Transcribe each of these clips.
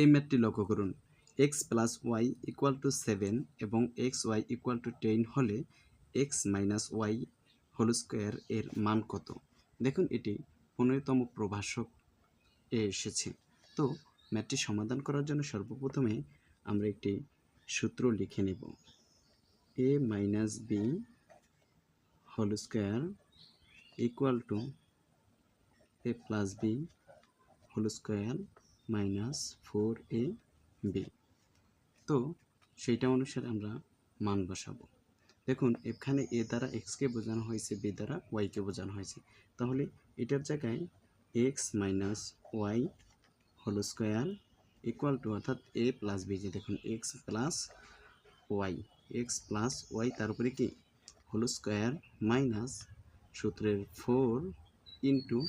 এই ম্যাথটি লক্ষ্য করুন। X plus Y equal to seven এবং X Y equal to ten হলে X minus Y whole square এর মান কত? দেখুন, এটি পনেরোতম প্রভাষক এ এসেছে। তো ম্যাথটি সমাধান করার জন্য সর্বপ্রথমে আমরা একটি সূত্র লিখে নেব। A minus B whole square equal to A plus B whole square minus four A B. তো সেইটা অনুসারে আমরা মান বসাবো। দেখুন, এখানে এ দ্বারা এক্সকে বোঝানো হয়েছে, বি দ্বারা ওয়াইকে বোঝানো হয়েছে। তাহলে এটার জায়গায় X minus Y whole square equal to অর্থাৎ এ প্লাস বি, যে দেখুন, X plus Y. X plus Y তার উপরে কি? হোল স্কোয়ার মাইনাস সূত্রের ফোর ইন্টু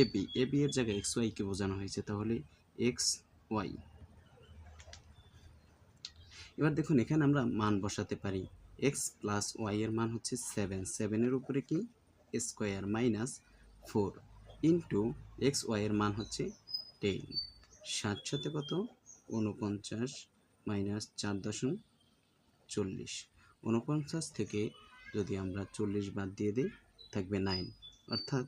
এ বি। এর জায়গায় এক্স ওয়াইকে বোঝানো হয়েছে। তাহলে এক্স ওয়াই। এবার দেখুন, এখানে আমরা মান বসাতে পারি। এক্স প্লাস ওয়াই এর মান হচ্ছে সেভেন। সেভেনের উপরে কি? Square minus four into X Y এর মান হচ্ছে টেন। সাত সাথে কত? উনপঞ্চাশ মাইনাস চার দশম চল্লিশ। উনপঞ্চাশ থেকে যদি আমরা চল্লিশ বাদ দিয়ে দিই, থাকবে নাইন। অর্থাৎ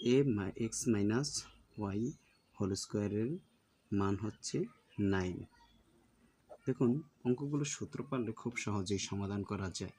এ এক্স মাইনাস ওয়াই হোল স্কোয়ারের মান হচ্ছে নাইন। দেখুন অঙ্কগুলো সূত্র পারলে খুব সহজেই সমাধান করা যায়।